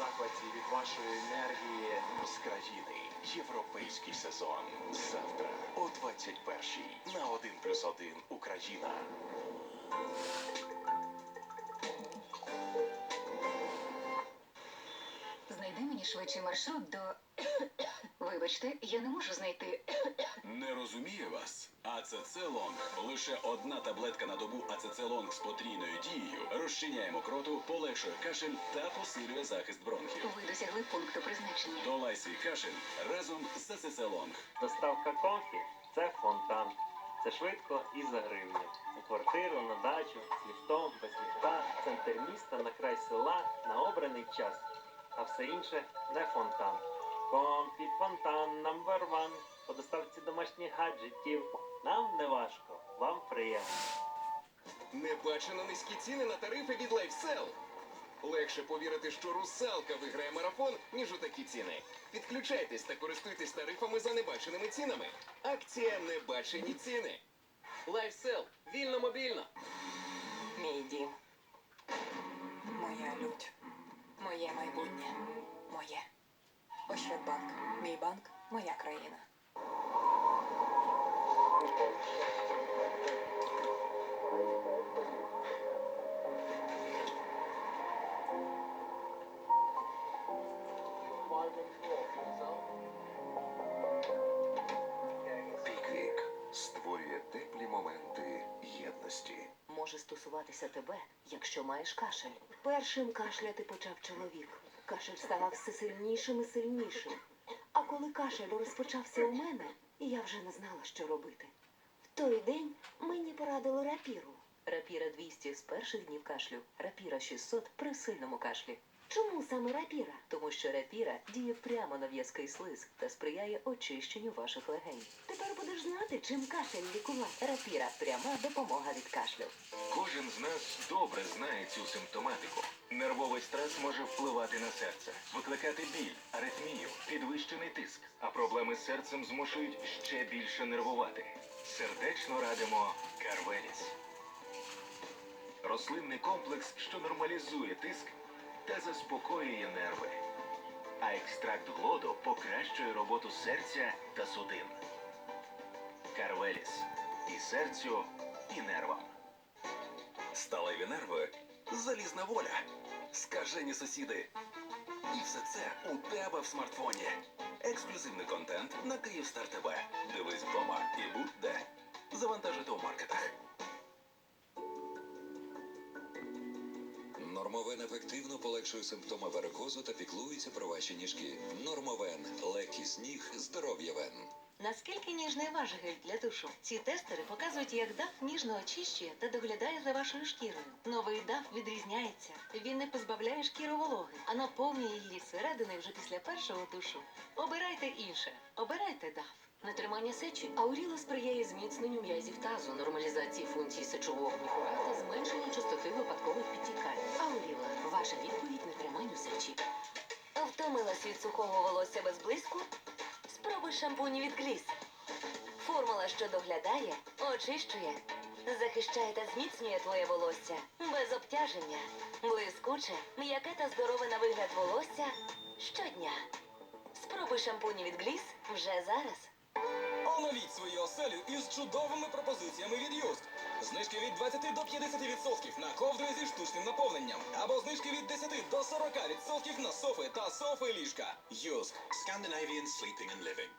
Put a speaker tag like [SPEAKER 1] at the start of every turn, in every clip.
[SPEAKER 1] захваті від вашої енергії.
[SPEAKER 2] З країни європейський сезон. Завтра о 21-й на 1 плюс 1 Україна.
[SPEAKER 3] Знайди мені швидший маршрут до. Вибачте, я не можу знайти.
[SPEAKER 4] Не розумію вас. АЦЦ Лонг. Лише одна таблетка на добу АЦЦ Лонг з потрійною дією розчиняє мокроту, полегшує кашель та посилює захист бронхів.
[SPEAKER 3] Ви досягли пункту призначення.
[SPEAKER 4] Долай свій кашель разом з АЦЦ Лонг.
[SPEAKER 5] Доставка комфі це фонтан. Це швидко і за гривню. У квартиру, на дачу, з ліфтом, без ліфта, центр міста, на край села, на обраний час. А все інше не фонтан. Комфі фонтан number one. По доставці домашніх гаджетів. Нам не важко, вам приємно.
[SPEAKER 6] Небачено низькі ціни на тарифи від LifeSell. Легше повірити, що русалка виграє марафон, ніж у такі ціни. Підключайтесь та користуйтесь тарифами за небаченими цінами. Акція Небачені ціни. LifeSell. Вільно мобільно.
[SPEAKER 3] Мій дім. Моя лють. Моє майбутнє. Моє. Ощадбанк. Мій банк. Моя країна.
[SPEAKER 2] Піквік створює теплі моменти єдності.
[SPEAKER 7] може стосуватися тебе, якщо маєш кашель. Першим кашляти почав чоловік. Кашель ставав все сильнішим і сильнішим. А коли кашель розпочався у мене, я вже не знала, що робити. Той день мені порадили рапіру. Рапіра 200 з перших днів кашлю, рапіра 600 при сильному кашлі. Чому саме рапіра? Тому що рапіра діє прямо на в'язкий слиз та сприяє очищенню ваших легень. Тепер будеш знати, чим кашель лікувати. Рапіра пряма допомога від кашлю.
[SPEAKER 2] Кожен з нас добре знає цю симптоматику. Нервовий стрес може впливати на серце, викликати біль, аритмію, підвищений тиск. А проблеми з серцем змушують ще більше нервувати. Сердечно радимо Карвеліс. Рослинний комплекс, що нормалізує тиск та заспокоює нерви. А екстракт глоду покращує роботу серця та судин. Карвеліс. І серцю, і нервам.
[SPEAKER 4] Сталеві нерви, залізна воля, скажені сусіди. І все це у тебе в смартфоні. Ексклюзивний контент на Київстар ТВ. Дивись вдома і будь де. Завантажити у маркетах.
[SPEAKER 8] Нормовен ефективно полегшує симптоми варикозу та піклується про ваші ніжки. Нормовен легкість ніг, здоров'я вен.
[SPEAKER 7] Наскільки ніжний ваш гель для душу? Ці тестери показують, як ДАФ ніжно очищує та доглядає за вашою шкірою. Новий ДАФ відрізняється. Він не позбавляє шкіру вологи, а наповнює її зсередини вже після першого душу. Обирайте інше. Обирайте ДАФ. Нетримання сечі Ауріла сприяє зміцненню м'язів тазу, нормалізації функцій сечового міхура та зменшенню частоти випадкових підтікань. Ауріла ваша відповідь нетриманню сечі. Втомилась від сухого волосся без блиску? Спробуй шампуні від Гліс. Формула, що доглядає, очищує, захищає та зміцнює твоє волосся без обтяження. Блискуче, м'яке та здорове на вигляд волосся щодня. Спробуй шампуні від Гліс вже зараз.
[SPEAKER 9] Оновіть свою оселю із чудовими пропозиціями від Юск. Знижки від 20 до 50% на ковдри зі штучним наповненням. Або знижки від 10 до 40% на софи та софи ліжка. Юск. Scandinavian Sleeping and Living.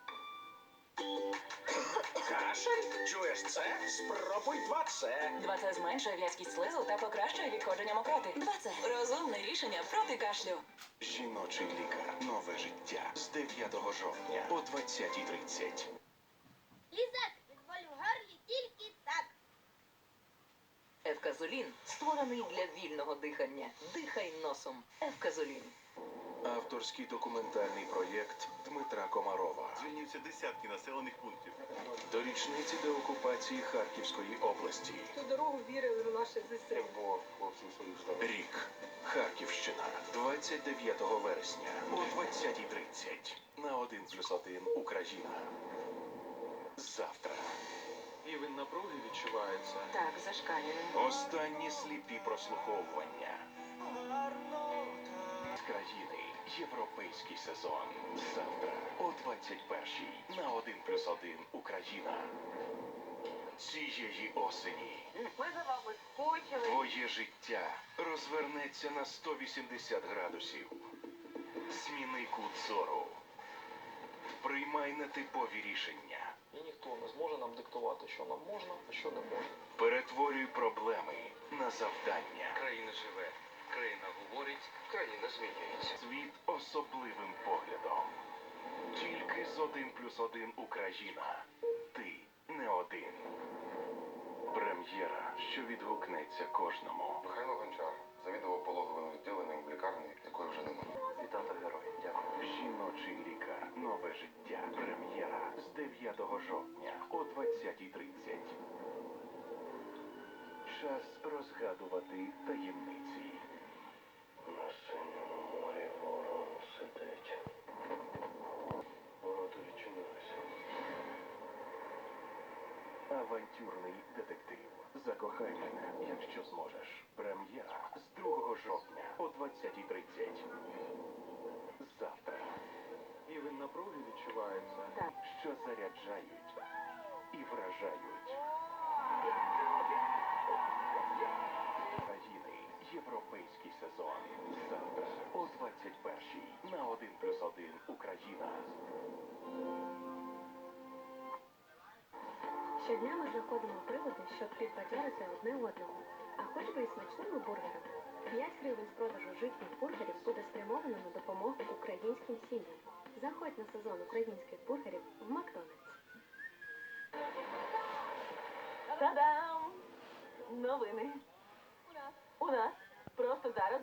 [SPEAKER 6] Кашель? Чуєш це? Спробуй два це.
[SPEAKER 3] Два це зменшує в'язкість слизу та покращує відходження мокроти.
[SPEAKER 7] Два це.
[SPEAKER 3] Розумне рішення проти кашлю.
[SPEAKER 2] Жіночий лікар. Нове життя з 9 жовтня о 20.30.
[SPEAKER 10] Лізак від болю в горлі тільки так.
[SPEAKER 7] Евказолін створений для вільного дихання. Дихай носом. Евказолін.
[SPEAKER 2] Авторський документальний проєкт Дмитра Комарова.
[SPEAKER 1] Звільнився десятки населених пунктів.
[SPEAKER 2] До річниці деокупації Харківської області.
[SPEAKER 10] Ту дорогу вірили в наших ЗСУ.
[SPEAKER 2] Рік. Харківщина. 29 вересня о 20.30. На 1 плюс 1 Україна. Завтра.
[SPEAKER 1] Рівень напруги відчувається.
[SPEAKER 3] Так, зашкалює.
[SPEAKER 2] Останні сліпі прослуховування. З країни європейський сезон. Завтра о 21-й на 1 плюс 1 Україна. Цієї осені
[SPEAKER 7] Ми за вами скучили.
[SPEAKER 2] твоє життя розвернеться на 180 градусів. Зміни кут зору. Приймай нетипові рішення.
[SPEAKER 11] І ніхто не зможе нам диктувати, що нам можна, а що не можна.
[SPEAKER 2] Перетворюй проблеми на завдання.
[SPEAKER 4] Країна живе, країна говорить, країна змінюється.
[SPEAKER 2] Світ особливим поглядом. Тільки з 1 плюс 1 Україна. Ти не один. Прем'єра, що відгукнеться кожному.
[SPEAKER 1] Михайло Гончар завідував пологовим відділенням в лікарні, якої вже немає.
[SPEAKER 2] Вітати герой. Дякую. Жіночий лікар. Нове життя. Прем'єра з 9 жовтня о 20.30. Час розгадувати таємниці. Авантюрний детектив. Закохай мене, якщо зможеш. Прем'єра з 2 жовтня о 20.30. Завтра.
[SPEAKER 1] Рівень напруги відчувається.
[SPEAKER 2] Що заряджають і вражають. країни. Європейський сезон. Завтра о 21-й на 1 плюс 1 Україна.
[SPEAKER 10] Щодня ми знаходимо приводи, щоб підбадьорити одне одного. А хоч би і смачними бургерами. 5 гривень з продажу житніх бургерів буде спрямовано на допомогу українським сім'ям. Заходь на сезон українських бургерів в Макдональдс.
[SPEAKER 7] Та-дам! Новини. У нас просто зараз